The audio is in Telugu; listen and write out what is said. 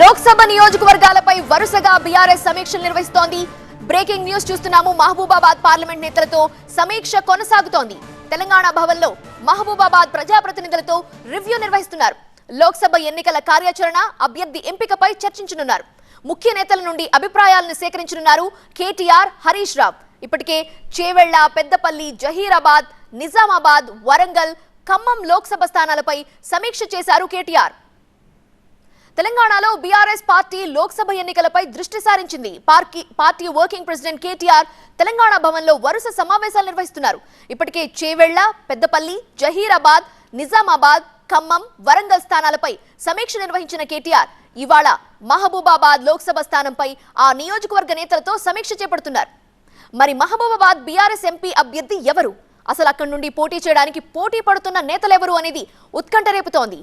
లోక్సభ నియోజకవర్గాలపై వరుసగా బీఆర్ఎస్ సమీక్షలు నిర్వహిస్తోంది. బ్రేకింగ్ న్యూస్ చూస్తున్నాము మహబూబాబాద్ పార్లమెంట్ నేతలతో సమీక్ష కొనసాగుతోంది. తెలంగాణ భవన్లో మహబూబాబాద్ ప్రజాప్రతినిధులతో రివ్యూ నిర్వహిస్తున్నారు. లోక్సభ ఎన్నికల కార్యాచరణ అభ్యర్థి ఎంపికపై చర్చించనున్నారు. ముఖ్య నేతల నుండి అభిప్రాయాలను సేకరించనున్నారు కేటీఆర్ హరీష్ రావు. ఇప్పటికే చేవెళ్ళ పెద్దపల్లి జహీరాబాద్ నిజామాబాద్ వరంగల్ ఖమ్మం లోక్సభ స్థానాలపై సమీక్ష చేశారు కేటీఆర్. తెలంగాణలో బీఆర్ఎస్ పార్టీ లోక్సభ ఎన్నికలపై దృష్టి సారించింది. Party party working president KTR Telangana భవన్లో వరుస సమావేశాలు నిర్వహిస్తున్నారు. ఇప్పటికే చేవెళ్ళ పెద్దపల్లి జహీరాబాద్ నిజామాబాద్ ఖమ్మం వరంగల్ స్థానాలపై సమీక్ష నిర్వహించిన కేటీఆర్ ఇవాళ మహబూబాబాద్ లోక్సభ స్థానంపై ఆ నియోజకవర్గ నేతలతో సమీక్ష చేపడుతున్నారు. మరి మహబూబాబాద్ బీఆర్ఎస్ ఎంపీ అభ్యర్థి ఎవరు? అసలు అక్కడి నుండి పోటీ చేయడానికి పోటీ పడుతున్న నేతలెవరు అనేది ఉత్కంఠ రేపుతోంది.